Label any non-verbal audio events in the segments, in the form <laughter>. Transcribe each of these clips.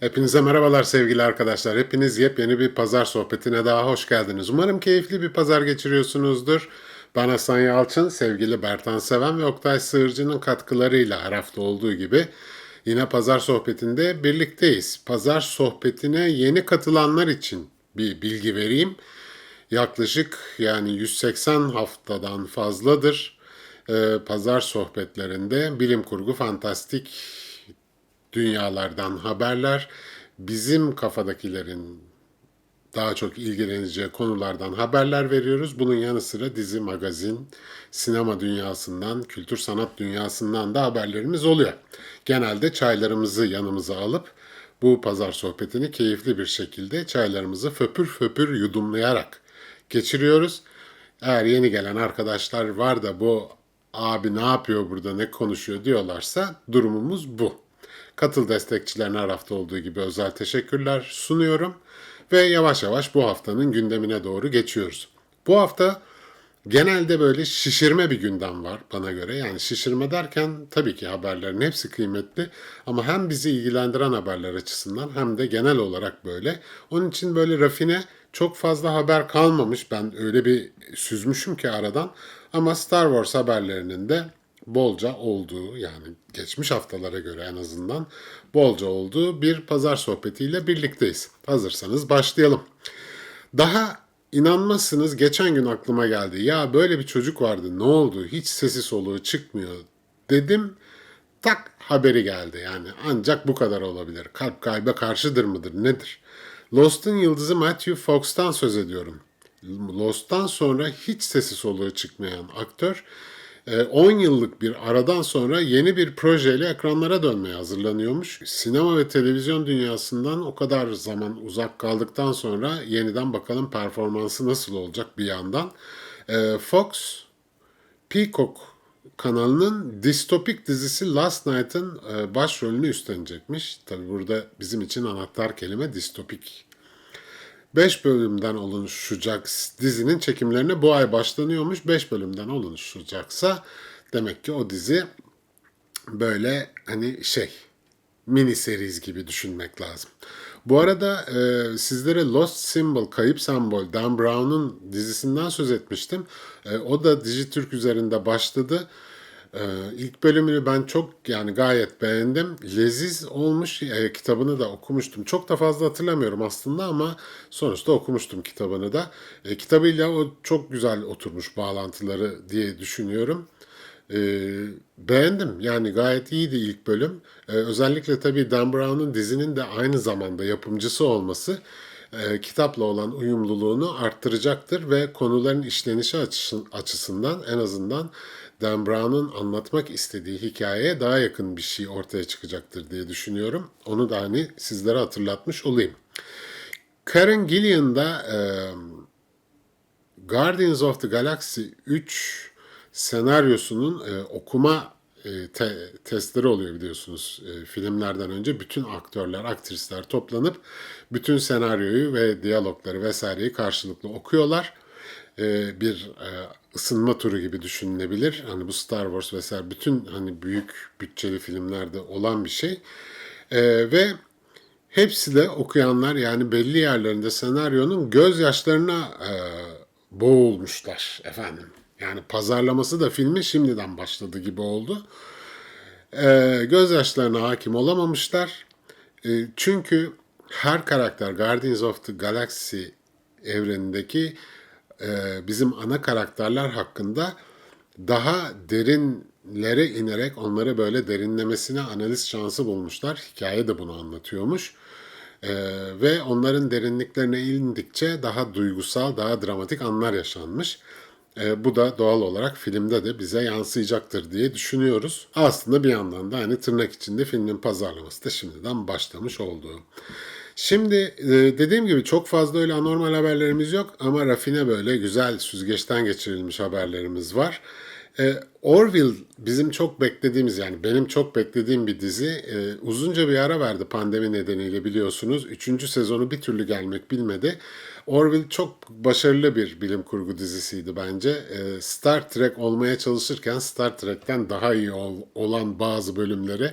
Hepinize merhabalar sevgili arkadaşlar. Hepiniz yepyeni bir pazar sohbetine daha hoş geldiniz. Umarım keyifli bir pazar geçiriyorsunuzdur. Ben Hasan Yalçın, sevgili Bertan Seven ve Oktay Sığırcı'nın katkılarıyla her hafta olduğu gibi yine pazar sohbetinde birlikteyiz. Pazar sohbetine yeni katılanlar için bir bilgi vereyim. Yaklaşık yani 180 haftadan fazladır e, pazar sohbetlerinde bilim kurgu, fantastik dünyalardan haberler, bizim kafadakilerin daha çok ilgileneceği konulardan haberler veriyoruz. Bunun yanı sıra dizi, magazin, sinema dünyasından, kültür sanat dünyasından da haberlerimiz oluyor. Genelde çaylarımızı yanımıza alıp bu pazar sohbetini keyifli bir şekilde çaylarımızı föpür föpür yudumlayarak geçiriyoruz. Eğer yeni gelen arkadaşlar var da bu abi ne yapıyor burada ne konuşuyor diyorlarsa durumumuz bu. Katıl destekçilerine her hafta olduğu gibi özel teşekkürler sunuyorum. Ve yavaş yavaş bu haftanın gündemine doğru geçiyoruz. Bu hafta genelde böyle şişirme bir gündem var bana göre. Yani şişirme derken tabii ki haberlerin hepsi kıymetli ama hem bizi ilgilendiren haberler açısından hem de genel olarak böyle. Onun için böyle rafine çok fazla haber kalmamış. Ben öyle bir süzmüşüm ki aradan. Ama Star Wars haberlerinin de bolca olduğu yani geçmiş haftalara göre en azından bolca olduğu bir pazar sohbetiyle birlikteyiz. Hazırsanız başlayalım. Daha inanmazsınız geçen gün aklıma geldi. Ya böyle bir çocuk vardı ne oldu hiç sesi soluğu çıkmıyor dedim. Tak haberi geldi yani ancak bu kadar olabilir. Kalp kalbe karşıdır mıdır nedir? Lost'un yıldızı Matthew Fox'tan söz ediyorum. Lost'tan sonra hiç sesi soluğu çıkmayan aktör 10 yıllık bir aradan sonra yeni bir projeyle ekranlara dönmeye hazırlanıyormuş. Sinema ve televizyon dünyasından o kadar zaman uzak kaldıktan sonra yeniden bakalım performansı nasıl olacak bir yandan. Ee, Fox, Peacock kanalının distopik dizisi Last Night'ın e, başrolünü üstlenecekmiş. Tabi burada bizim için anahtar kelime distopik 5 bölümden oluşacak dizinin çekimlerine bu ay başlanıyormuş. 5 bölümden oluşacaksa demek ki o dizi böyle hani şey mini seriz gibi düşünmek lazım. Bu arada e, sizlere Lost Symbol, Kayıp Sembol, Dan Brown'un dizisinden söz etmiştim. E, o da Dijitürk üzerinde başladı. Ee, ilk bölümünü ben çok yani gayet beğendim. Leziz olmuş. E, kitabını da okumuştum. Çok da fazla hatırlamıyorum aslında ama sonuçta okumuştum kitabını da. E, kitabıyla o çok güzel oturmuş bağlantıları diye düşünüyorum. E, beğendim. Yani gayet iyiydi ilk bölüm. E, özellikle tabii Dan Brown'un dizinin de aynı zamanda yapımcısı olması e, kitapla olan uyumluluğunu arttıracaktır ve konuların işlenişi açısından en azından Dan Brown'un anlatmak istediği hikayeye daha yakın bir şey ortaya çıkacaktır diye düşünüyorum. Onu da hani sizlere hatırlatmış olayım. Karen Gillian da e, Guardians of the Galaxy 3 senaryosunun e, okuma e, te, testleri oluyor biliyorsunuz e, filmlerden önce bütün aktörler, aktrisler toplanıp bütün senaryoyu ve diyalogları vesaireyi karşılıklı okuyorlar. E, bir e, ısınma turu gibi düşünülebilir. Hani bu Star Wars vesaire bütün hani büyük bütçeli filmlerde olan bir şey. E, ve hepsi de okuyanlar yani belli yerlerinde senaryonun gözyaşlarına e, boğulmuşlar efendim. Yani pazarlaması da filmi şimdiden başladı gibi oldu. E, gözyaşlarına hakim olamamışlar. E, çünkü her karakter Guardians of the Galaxy evrenindeki e, bizim ana karakterler hakkında daha derinlere inerek onları böyle derinlemesine analiz şansı bulmuşlar. Hikaye de bunu anlatıyormuş. Ee, ve onların derinliklerine indikçe daha duygusal, daha dramatik anlar yaşanmış. Ee, bu da doğal olarak filmde de bize yansıyacaktır diye düşünüyoruz. Aslında bir yandan da hani tırnak içinde filmin pazarlaması da şimdiden başlamış olduğu. Şimdi e, dediğim gibi çok fazla öyle anormal haberlerimiz yok ama rafine böyle güzel süzgeçten geçirilmiş haberlerimiz var. Orville bizim çok beklediğimiz yani benim çok beklediğim bir dizi. E, uzunca bir ara verdi pandemi nedeniyle biliyorsunuz. Üçüncü sezonu bir türlü gelmek bilmedi. Orville çok başarılı bir bilim kurgu dizisiydi bence. E, Star Trek olmaya çalışırken Star Trek'ten daha iyi ol- olan bazı bölümleri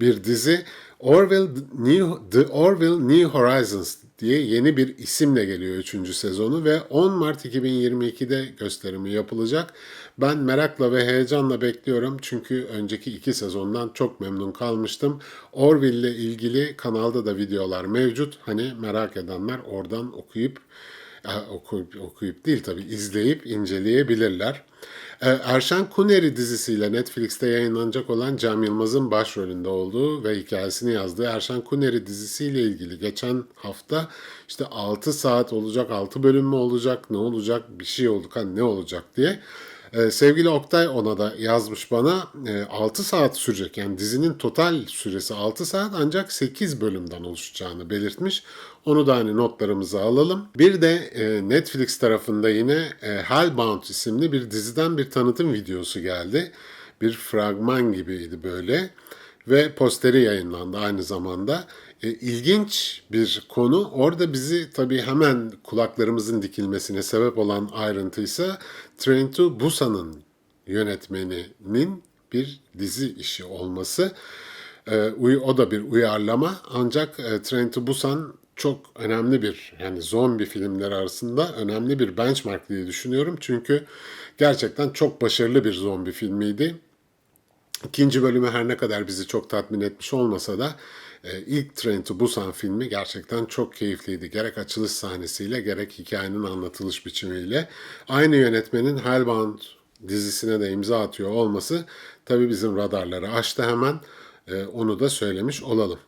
bir dizi. Orville New, The Orville New Horizons diye yeni bir isimle geliyor 3. sezonu ve 10 Mart 2022'de gösterimi yapılacak. Ben merakla ve heyecanla bekliyorum çünkü önceki iki sezondan çok memnun kalmıştım. Orville ile ilgili kanalda da videolar mevcut. Hani merak edenler oradan okuyup e, okuyup okuyup değil tabii izleyip inceleyebilirler. E, Erşen Kuneri dizisiyle Netflix'te yayınlanacak olan Cem Yılmaz'ın başrolünde olduğu ve hikayesini yazdığı Erşen Kuneri dizisiyle ilgili geçen hafta işte 6 saat olacak, 6 bölüm mü olacak, ne olacak, bir şey olduk, hani ne olacak diye. Ee, sevgili Oktay ona da yazmış bana e, 6 saat sürecek yani dizinin total süresi 6 saat ancak 8 bölümden oluşacağını belirtmiş. Onu da hani notlarımıza alalım. Bir de e, Netflix tarafında yine e, Hellbound isimli bir diziden bir tanıtım videosu geldi. Bir fragman gibiydi böyle ve posteri yayınlandı aynı zamanda. E, ilginç bir konu. Orada bizi tabii hemen kulaklarımızın dikilmesine sebep olan ayrıntıysa Train to Busan'ın yönetmeninin bir dizi işi olması. E, o da bir uyarlama ancak e, Train to Busan çok önemli bir yani zombi filmleri arasında önemli bir benchmark diye düşünüyorum. Çünkü gerçekten çok başarılı bir zombi filmiydi. İkinci bölümü her ne kadar bizi çok tatmin etmiş olmasa da e, ilk Train to Busan filmi gerçekten çok keyifliydi. Gerek açılış sahnesiyle gerek hikayenin anlatılış biçimiyle. Aynı yönetmenin Hellbound dizisine de imza atıyor olması tabii bizim radarları açtı hemen. E, onu da söylemiş olalım.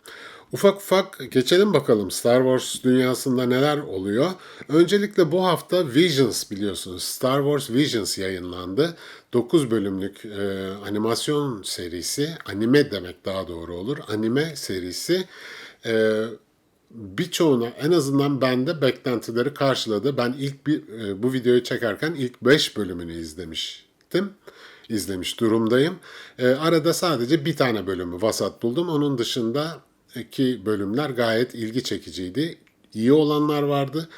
Ufak ufak geçelim bakalım Star Wars dünyasında neler oluyor. Öncelikle bu hafta Visions biliyorsunuz. Star Wars Visions yayınlandı. 9 bölümlük e, animasyon serisi, anime demek daha doğru olur. Anime serisi e, birçoğuna en azından bende beklentileri karşıladı. Ben ilk bir e, bu videoyu çekerken ilk 5 bölümünü izlemiştim. İzlemiş durumdayım. E, arada sadece bir tane bölümü vasat buldum. Onun dışında ki bölümler gayet ilgi çekiciydi. İyi olanlar vardı,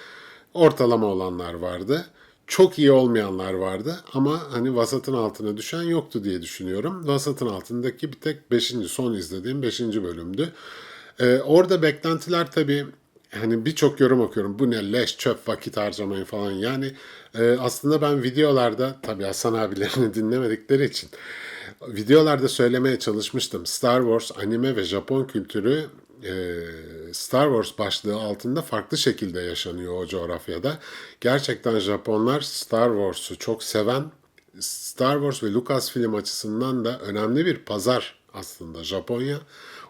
ortalama olanlar vardı. Çok iyi olmayanlar vardı ama hani vasatın altına düşen yoktu diye düşünüyorum. Vasatın altındaki bir tek 5. son izlediğim 5. bölümdü. Ee, orada beklentiler tabii hani birçok yorum okuyorum. Bu ne leş çöp vakit harcamayın falan. Yani e, aslında ben videolarda tabii Hasan abilerini <laughs> dinlemedikleri için videolarda söylemeye çalışmıştım. Star Wars anime ve Japon kültürü e, Star Wars başlığı altında farklı şekilde yaşanıyor o coğrafyada. Gerçekten Japonlar Star Wars'u çok seven, Star Wars ve Lucasfilm açısından da önemli bir pazar aslında Japonya.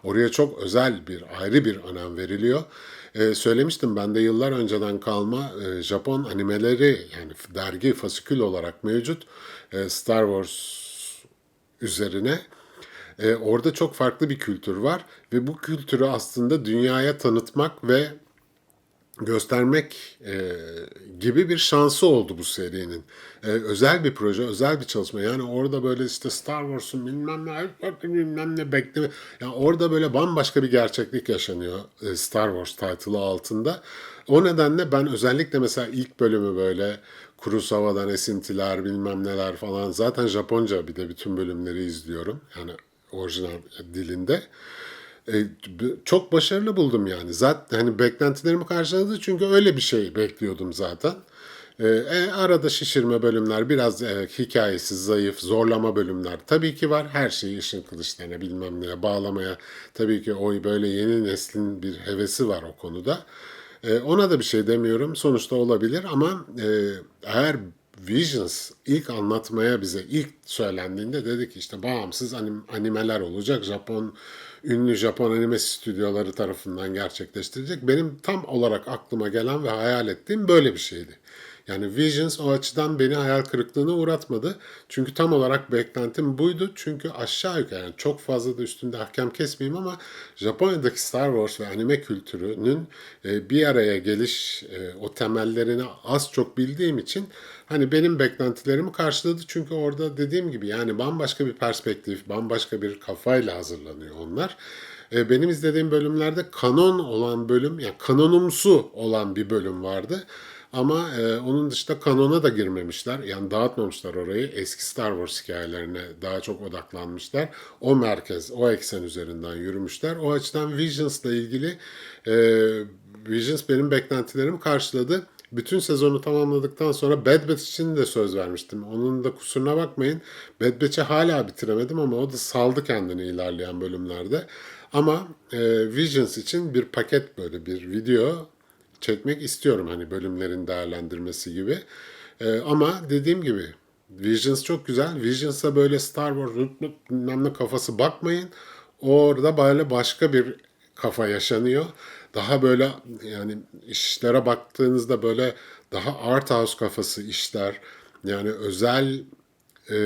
Oraya çok özel bir ayrı bir önem veriliyor. Ee, söylemiştim ben de yıllar önceden kalma e, Japon animeleri yani dergi fasikül olarak mevcut. E, Star Wars üzerine. E, orada çok farklı bir kültür var ve bu kültürü aslında dünyaya tanıtmak ve göstermek e, gibi bir şansı oldu bu serinin. E, özel bir proje, özel bir çalışma. Yani orada böyle işte Star Wars'un bilmem ne, bilmem ne bekleme. Yani orada böyle bambaşka bir gerçeklik yaşanıyor e, Star Wars title'ı altında. O nedenle ben özellikle mesela ilk bölümü böyle Kurosawa'dan esintiler bilmem neler falan. Zaten Japonca bir de bütün bölümleri izliyorum. Yani orijinal dilinde. E, çok başarılı buldum yani. Zaten hani beklentilerimi karşıladı çünkü öyle bir şey bekliyordum zaten. E, e, arada şişirme bölümler, biraz e, hikayesi zayıf, zorlama bölümler tabii ki var. Her şeyi ışın kılıçlarına bilmem neye bağlamaya tabii ki o böyle yeni neslin bir hevesi var o konuda. E, ona da bir şey demiyorum. Sonuçta olabilir ama e, eğer Visions ilk anlatmaya bize ilk söylendiğinde dedik işte bağımsız anim, animeler olacak. Japon ünlü Japon anime stüdyoları tarafından gerçekleştirecek. Benim tam olarak aklıma gelen ve hayal ettiğim böyle bir şeydi. Yani Visions o açıdan beni hayal kırıklığına uğratmadı. Çünkü tam olarak beklentim buydu. Çünkü aşağı yukarı yani çok fazla da üstünde hakem kesmeyeyim ama Japonya'daki Star Wars ve anime kültürünün e, bir araya geliş e, o temellerini az çok bildiğim için hani benim beklentilerimi karşıladı. Çünkü orada dediğim gibi yani bambaşka bir perspektif, bambaşka bir kafayla hazırlanıyor onlar. E, benim izlediğim bölümlerde kanon olan bölüm, yani kanonumsu olan bir bölüm vardı. Ama e, onun dışında kanona da girmemişler. Yani dağıtmamışlar orayı. Eski Star Wars hikayelerine daha çok odaklanmışlar. O merkez, o eksen üzerinden yürümüşler. O açıdan Visions'la ilgili e, Visions benim beklentilerimi karşıladı. Bütün sezonu tamamladıktan sonra Bad Batch için de söz vermiştim. Onun da kusuruna bakmayın. Bad Batch'i hala bitiremedim ama o da saldı kendini ilerleyen bölümlerde. Ama e, Visions için bir paket böyle bir video çekmek istiyorum hani bölümlerin değerlendirmesi gibi. E, ama dediğim gibi Visions çok güzel. Visions'a böyle Star Wars bilmem kafası bakmayın. Orada böyle başka bir kafa yaşanıyor. Daha böyle yani işlere baktığınızda böyle daha art house kafası işler. Yani özel e,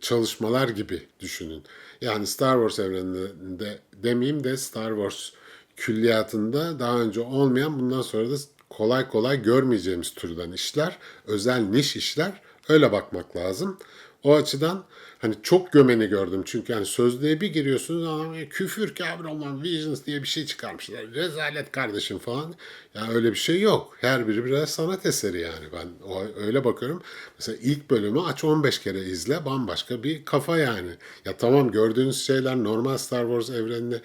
çalışmalar gibi düşünün. Yani Star Wars evreninde demeyeyim de Star Wars külliyatında daha önce olmayan bundan sonra da kolay kolay görmeyeceğimiz türden işler, özel niş işler öyle bakmak lazım. O açıdan hani çok gömeni gördüm çünkü hani sözlüğe bir giriyorsunuz adam "E, küfür kabir olan Visions diye bir şey çıkarmışlar. Rezalet kardeşim falan. Yani öyle bir şey yok. Her biri birer sanat eseri yani. Ben o, öyle bakıyorum. Mesela ilk bölümü aç 15 kere izle bambaşka bir kafa yani. Ya tamam gördüğünüz şeyler normal Star Wars evrenine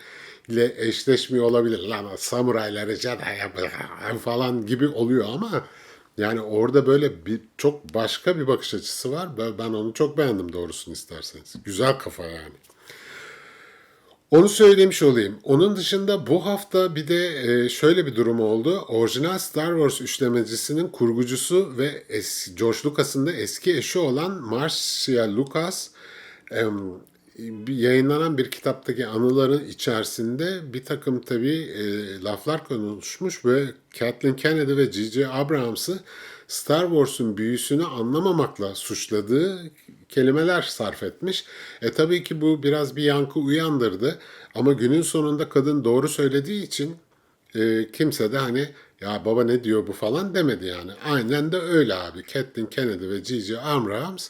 ile eşleşmiyor olabilir. Lan samurayları Jedi falan gibi oluyor ama yani orada böyle bir çok başka bir bakış açısı var. Ben, onu çok beğendim doğrusunu isterseniz. Güzel kafa yani. Onu söylemiş olayım. Onun dışında bu hafta bir de e, şöyle bir durum oldu. Orijinal Star Wars üçlemecisinin kurgucusu ve es, George Lucas'ın da eski eşi olan Marcia Lucas yayınlanan bir kitaptaki anıların içerisinde bir takım tabii e, laflar konuşmuş ve Kathleen Kennedy ve J.J. Abrams'ı Star Wars'un büyüsünü anlamamakla suçladığı kelimeler sarf etmiş. E tabii ki bu biraz bir yankı uyandırdı ama günün sonunda kadın doğru söylediği için e, kimse de hani ya baba ne diyor bu falan demedi yani. Aynen de öyle abi. Kathleen Kennedy ve J.J. Abrams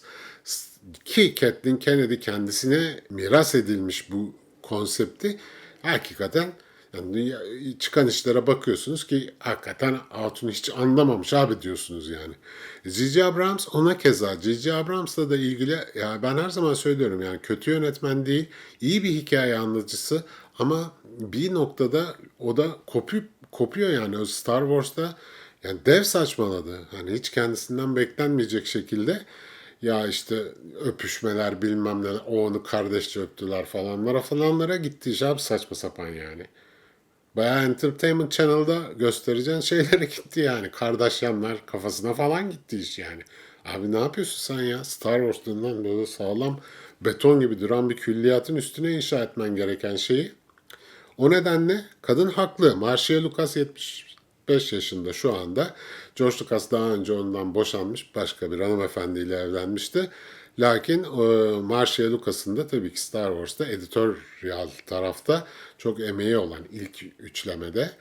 ki Kathleen Kennedy kendisine miras edilmiş bu konsepti hakikaten yani çıkan işlere bakıyorsunuz ki hakikaten Hatun hiç anlamamış abi diyorsunuz yani. J.J. Abrams ona keza J.J. Abrams'la da ilgili ya ben her zaman söylüyorum yani kötü yönetmen değil iyi bir hikaye anlatıcısı ama bir noktada o da kopup kopuyor yani o Star Wars'ta yani dev saçmaladı. Hani hiç kendisinden beklenmeyecek şekilde ya işte öpüşmeler bilmem ne o onu kardeşçe öptüler falanlara falanlara gitti iş abi saçma sapan yani. Bayağı Entertainment Channel'da göstereceğin şeylere <laughs> gitti yani. Kardashianlar kafasına falan gitti iş yani. Abi ne yapıyorsun sen ya? Star Wars'tan böyle sağlam beton gibi duran bir külliyatın üstüne inşa etmen gereken şeyi. O nedenle kadın haklı. Marcia Lucas 75 yaşında şu anda. George Lucas daha önce ondan boşanmış. Başka bir hanımefendiyle evlenmişti. Lakin e, Marcia Lucas'ın da tabii ki Star Wars'ta editoryal tarafta çok emeği olan ilk üçlemede,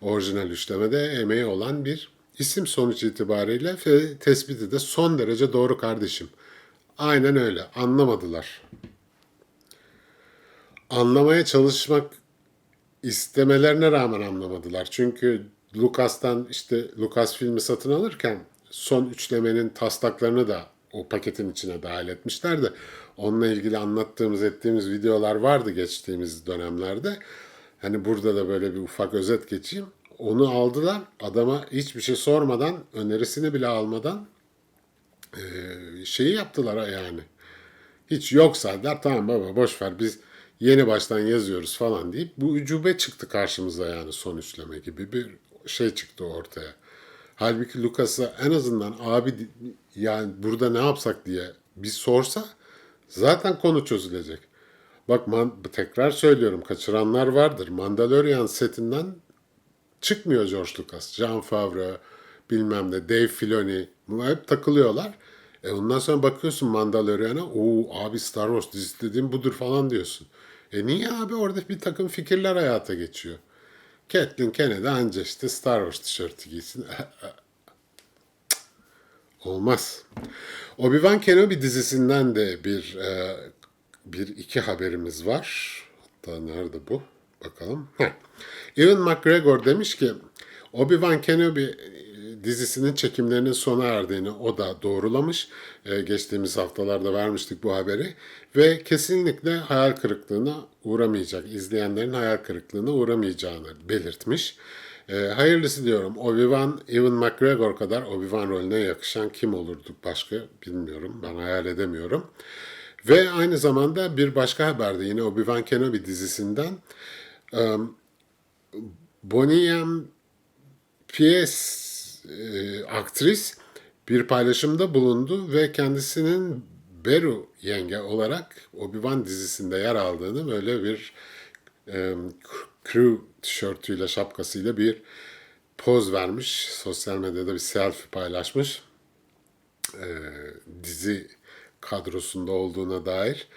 orijinal üçlemede emeği olan bir isim sonuç itibariyle ve tespiti de son derece doğru kardeşim. Aynen öyle. Anlamadılar. Anlamaya çalışmak istemelerine rağmen anlamadılar. Çünkü Lucas'tan işte Lucas filmi satın alırken son üçlemenin taslaklarını da o paketin içine dahil etmişler de onunla ilgili anlattığımız ettiğimiz videolar vardı geçtiğimiz dönemlerde. Hani burada da böyle bir ufak özet geçeyim. Onu aldılar adama hiçbir şey sormadan önerisini bile almadan e, şeyi yaptılar yani. Hiç yoksa der tamam baba boş ver biz yeni baştan yazıyoruz falan deyip bu ucube çıktı karşımıza yani son üçleme gibi bir şey çıktı ortaya. Halbuki Lucas'a en azından abi yani burada ne yapsak diye bir sorsa zaten konu çözülecek. Bak man, tekrar söylüyorum kaçıranlar vardır. Mandalorian setinden çıkmıyor George Lucas. John Favreau, bilmem ne Dave Filoni bunlar hep takılıyorlar. E ondan sonra bakıyorsun Mandalorian'a o abi Star Wars dizisi dediğim budur falan diyorsun. E niye abi orada bir takım fikirler hayata geçiyor. Kathleen Kennedy anca işte Star Wars tişörtü giysin. <laughs> Olmaz. Obi-Wan Kenobi dizisinden de bir e, bir iki haberimiz var. Hatta nerede bu? Bakalım. Heh. Ewan McGregor demiş ki Obi-Wan Kenobi dizisinin çekimlerinin sona erdiğini o da doğrulamış. E, geçtiğimiz haftalarda vermiştik bu haberi. Ve kesinlikle hayal kırıklığına uğramayacak, izleyenlerin hayal kırıklığına uğramayacağını belirtmiş. E, hayırlısı diyorum. Obi-Wan, Ewan McGregor kadar Obi-Wan rolüne yakışan kim olurdu başka bilmiyorum. Ben hayal edemiyorum. Ve aynı zamanda bir başka haberde yine Obi-Wan Kenobi dizisinden um, Bonnie M. e, aktris bir paylaşımda bulundu ve kendisinin Beru yenge olarak Obi-Wan dizisinde yer aldığını böyle bir e, crew tişörtüyle şapkasıyla bir poz vermiş. Sosyal medyada bir selfie paylaşmış. E, dizi kadrosunda olduğuna dair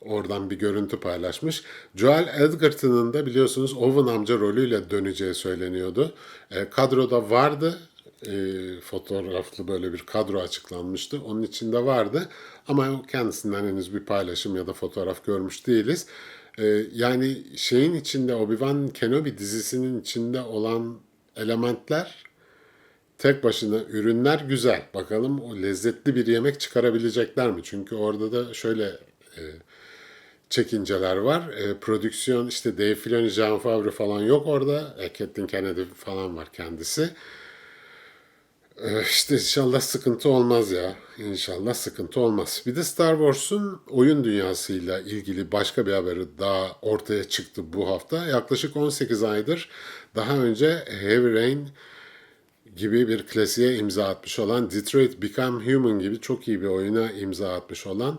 oradan bir görüntü paylaşmış. Joel Edgerton'ın da biliyorsunuz Owen amca rolüyle döneceği söyleniyordu. E, kadroda vardı. E, fotoğraflı böyle bir kadro açıklanmıştı. Onun içinde vardı. Ama kendisinden henüz bir paylaşım ya da fotoğraf görmüş değiliz. E, yani şeyin içinde Obi-Wan Kenobi dizisinin içinde olan elementler tek başına ürünler güzel. Bakalım o lezzetli bir yemek çıkarabilecekler mi? Çünkü orada da şöyle e, çekinceler var. E, prodüksiyon işte Dave Filoni, Jean Favre falan yok orada. E, Kathleen Kennedy falan var kendisi. E, işte inşallah sıkıntı olmaz ya. İnşallah sıkıntı olmaz. Bir de Star Wars'un oyun dünyasıyla ilgili başka bir haberi daha ortaya çıktı bu hafta. Yaklaşık 18 aydır daha önce Heavy Rain gibi bir klasiğe imza atmış olan Detroit Become Human gibi çok iyi bir oyuna imza atmış olan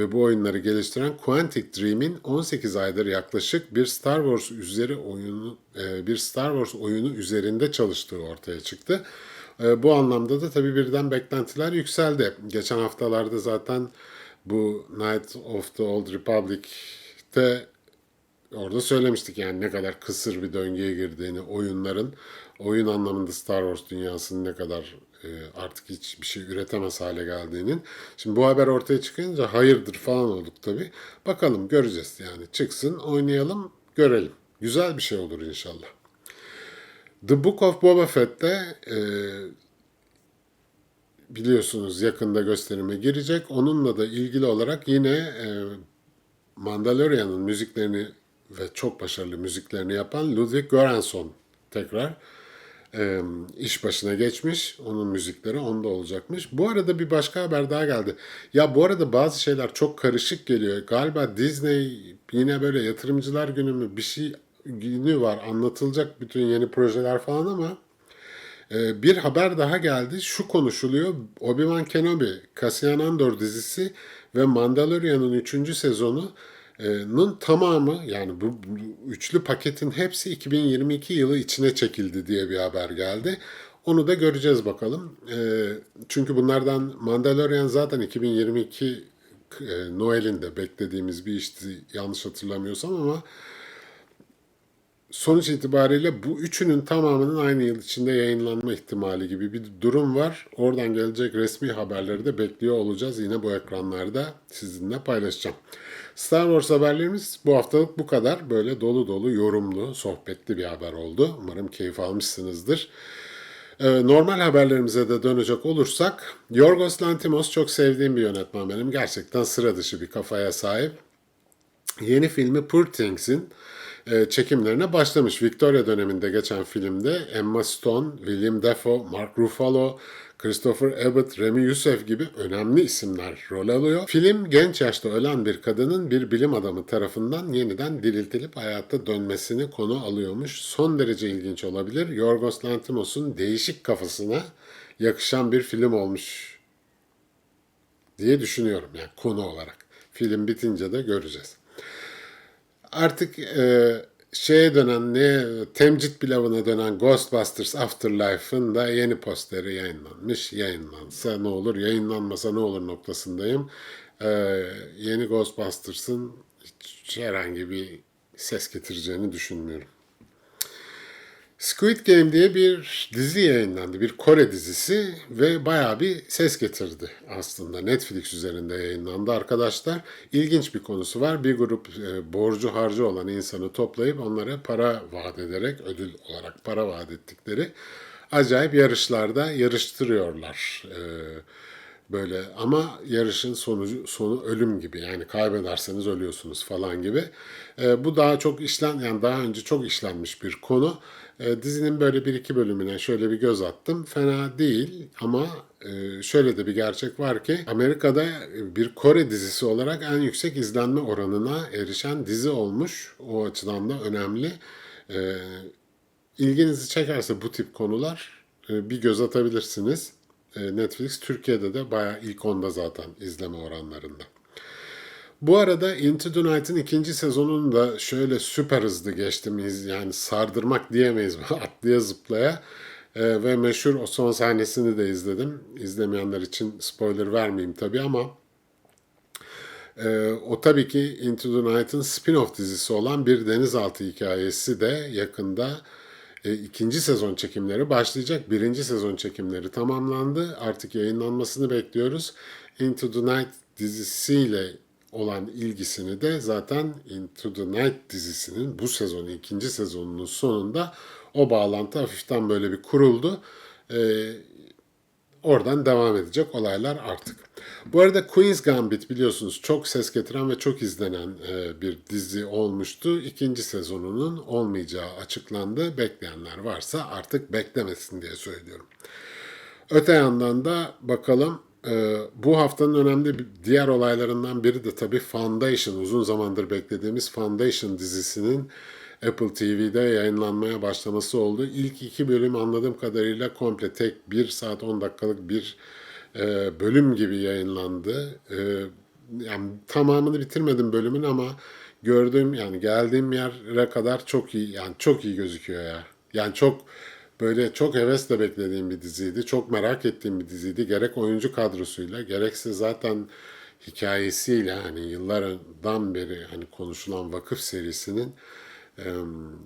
ve bu oyunları geliştiren Quantic Dream'in 18 aydır yaklaşık bir Star Wars üzeri oyunu e, bir Star Wars oyunu üzerinde çalıştığı ortaya çıktı. E, bu anlamda da tabii birden beklentiler yükseldi. Geçen haftalarda zaten bu Night of the Old Republic'te orada söylemiştik yani ne kadar kısır bir döngüye girdiğini, oyunların oyun anlamında Star Wars dünyasının ne kadar artık hiçbir şey üretemez hale geldiğinin. Şimdi bu haber ortaya çıkınca hayırdır falan olduk tabi. Bakalım göreceğiz yani çıksın oynayalım görelim. Güzel bir şey olur inşallah. The Book of Boba Fett'te e, biliyorsunuz yakında gösterime girecek. Onunla da ilgili olarak yine e, Mandalorian'ın müziklerini ve çok başarılı müziklerini yapan Ludwig Göransson tekrar e, iş başına geçmiş. Onun müzikleri onda olacakmış. Bu arada bir başka haber daha geldi. Ya bu arada bazı şeyler çok karışık geliyor. Galiba Disney yine böyle yatırımcılar günü mü bir şey günü var. Anlatılacak bütün yeni projeler falan ama e, bir haber daha geldi. Şu konuşuluyor. Obi-Wan Kenobi, Cassian Andor dizisi ve Mandalorian'ın 3. sezonu Nun tamamı yani bu, üçlü paketin hepsi 2022 yılı içine çekildi diye bir haber geldi. Onu da göreceğiz bakalım. Çünkü bunlardan Mandalorian zaten 2022 e, Noel'inde beklediğimiz bir işti yanlış hatırlamıyorsam ama sonuç itibariyle bu üçünün tamamının aynı yıl içinde yayınlanma ihtimali gibi bir durum var. Oradan gelecek resmi haberleri de bekliyor olacağız. Yine bu ekranlarda sizinle paylaşacağım. Star Wars haberlerimiz bu haftalık bu kadar. Böyle dolu dolu, yorumlu, sohbetli bir haber oldu. Umarım keyif almışsınızdır. Ee, normal haberlerimize de dönecek olursak, Yorgos Lantimos çok sevdiğim bir yönetmen benim. Gerçekten sıra dışı bir kafaya sahip. Yeni filmi Poor Things'in çekimlerine başlamış. Victoria döneminde geçen filmde Emma Stone, William Dafoe, Mark Ruffalo, Christopher Abbott, Remy Youssef gibi önemli isimler rol alıyor. Film genç yaşta ölen bir kadının bir bilim adamı tarafından yeniden diriltilip hayata dönmesini konu alıyormuş. Son derece ilginç olabilir. Yorgos Lanthimos'un değişik kafasına yakışan bir film olmuş diye düşünüyorum yani konu olarak. Film bitince de göreceğiz. Artık e, şeye dönen ne temcit pilavına dönen Ghostbusters Afterlife'ın da yeni posteri yayınlanmış. Yayınlansa ne olur, yayınlanmasa ne olur noktasındayım. Ee, yeni Ghostbusters'ın hiç herhangi bir ses getireceğini düşünmüyorum. Squid Game diye bir dizi yayınlandı. Bir Kore dizisi ve bayağı bir ses getirdi aslında. Netflix üzerinde yayınlandı arkadaşlar. İlginç bir konusu var. Bir grup e, borcu harcı olan insanı toplayıp onlara para vaat ederek, ödül olarak para vaat ettikleri acayip yarışlarda yarıştırıyorlar. E, böyle ama yarışın sonucu sonu ölüm gibi yani kaybederseniz ölüyorsunuz falan gibi. E, bu daha çok işlen yani daha önce çok işlenmiş bir konu. E, dizinin böyle bir iki bölümüne şöyle bir göz attım. Fena değil ama e, şöyle de bir gerçek var ki Amerika'da bir Kore dizisi olarak en yüksek izlenme oranına erişen dizi olmuş. O açıdan da önemli. E, ilginizi çekerse bu tip konular e, bir göz atabilirsiniz. Netflix Türkiye'de de bayağı ilk onda zaten izleme oranlarında. Bu arada Into the Night'ın ikinci sezonunu da şöyle süper hızlı geçtim. İz- Yani sardırmak diyemeyiz <laughs> atlaya zıplaya. E, ve meşhur o son sahnesini de izledim. İzlemeyenler için spoiler vermeyeyim tabii ama ee, o tabii ki Into the Night'ın spin-off dizisi olan bir denizaltı hikayesi de yakında e, ikinci sezon çekimleri başlayacak. Birinci sezon çekimleri tamamlandı. Artık yayınlanmasını bekliyoruz. Into the Night dizisiyle olan ilgisini de zaten Into the Night dizisinin bu sezon ikinci sezonunun sonunda o bağlantı hafiften böyle bir kuruldu. Ee, Oradan devam edecek olaylar artık. Bu arada Queen's Gambit biliyorsunuz çok ses getiren ve çok izlenen e, bir dizi olmuştu. İkinci sezonunun olmayacağı açıklandı. Bekleyenler varsa artık beklemesin diye söylüyorum. Öte yandan da bakalım e, bu haftanın önemli bir diğer olaylarından biri de tabii Foundation. Uzun zamandır beklediğimiz Foundation dizisinin Apple TV'de yayınlanmaya başlaması oldu. İlk iki bölüm anladığım kadarıyla komple tek 1 saat 10 dakikalık bir e, bölüm gibi yayınlandı. E, yani tamamını bitirmedim bölümün ama gördüğüm yani geldiğim yere kadar çok iyi yani çok iyi gözüküyor ya. Yani çok böyle çok hevesle beklediğim bir diziydi. Çok merak ettiğim bir diziydi. Gerek oyuncu kadrosuyla gerekse zaten hikayesiyle hani yıllardan beri hani konuşulan vakıf serisinin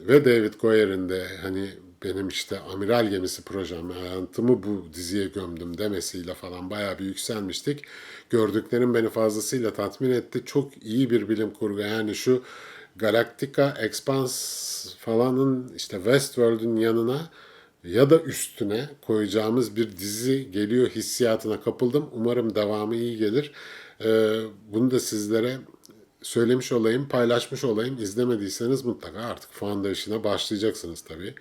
ve David Goyer'in de hani benim işte amiral gemisi projem hayatımı bu diziye gömdüm demesiyle falan bayağı bir yükselmiştik. Gördüklerim beni fazlasıyla tatmin etti. Çok iyi bir bilim kurgu yani şu Galactica, Expanse falanın işte Westworld'un yanına ya da üstüne koyacağımız bir dizi geliyor hissiyatına kapıldım. Umarım devamı iyi gelir. Ee, bunu da sizlere söylemiş olayım, paylaşmış olayım. İzlemediyseniz mutlaka artık Foundation'a başlayacaksınız tabii.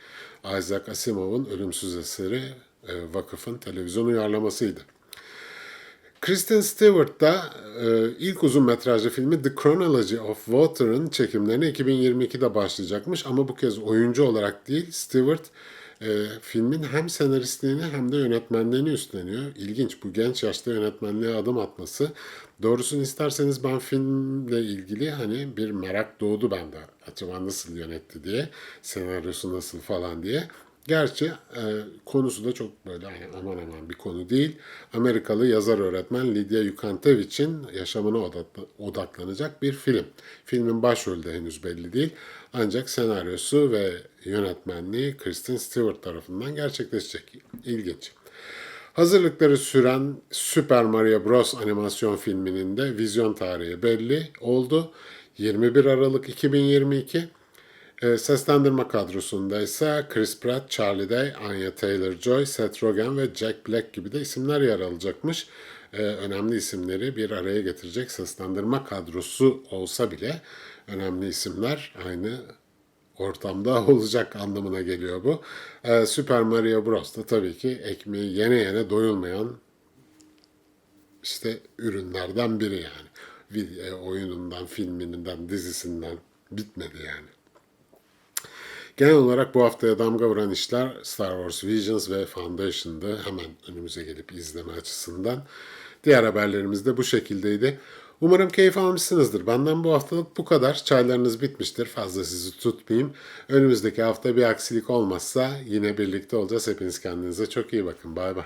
Isaac Asimov'un ölümsüz eseri e, vakıfın televizyon uyarlamasıydı. Kristen Stewart da e, ilk uzun metrajlı filmi The Chronology of Water'ın çekimlerine 2022'de başlayacakmış ama bu kez oyuncu olarak değil Stewart e, filmin hem senaristliğini hem de yönetmenliğini üstleniyor. İlginç bu genç yaşta yönetmenliğe adım atması. Doğrusunu isterseniz ben filmle ilgili hani bir merak doğdu bende. Acaba nasıl yönetti diye, senaryosu nasıl falan diye. Gerçi e, konusu da çok böyle hani aman aman bir konu değil. Amerikalı yazar öğretmen Lydia Yukantevich'in yaşamına odakla- odaklanacak bir film. Filmin başrolü de henüz belli değil. Ancak senaryosu ve yönetmenliği Kristen Stewart tarafından gerçekleşecek. İlginç. Hazırlıkları süren Super Mario Bros. animasyon filminin de vizyon tarihi belli oldu. 21 Aralık 2022. E, seslendirme kadrosunda ise Chris Pratt, Charlie Day, Anya Taylor-Joy, Seth Rogen ve Jack Black gibi de isimler yer alacakmış. E, önemli isimleri bir araya getirecek seslendirme kadrosu olsa bile önemli isimler aynı ortamda <laughs> olacak anlamına geliyor bu. E, Super Mario Bros. da tabii ki ekmeği yene yene doyulmayan işte ürünlerden biri yani. Vid- e, oyunundan, filminden, dizisinden bitmedi yani. Genel olarak bu haftaya damga vuran işler Star Wars Visions ve Foundation'dı. Hemen önümüze gelip izleme açısından. Diğer haberlerimiz de bu şekildeydi. Umarım keyif almışsınızdır. Benden bu haftalık bu kadar. Çaylarınız bitmiştir. Fazla sizi tutmayayım. Önümüzdeki hafta bir aksilik olmazsa yine birlikte olacağız. Hepiniz kendinize çok iyi bakın. Bay bay.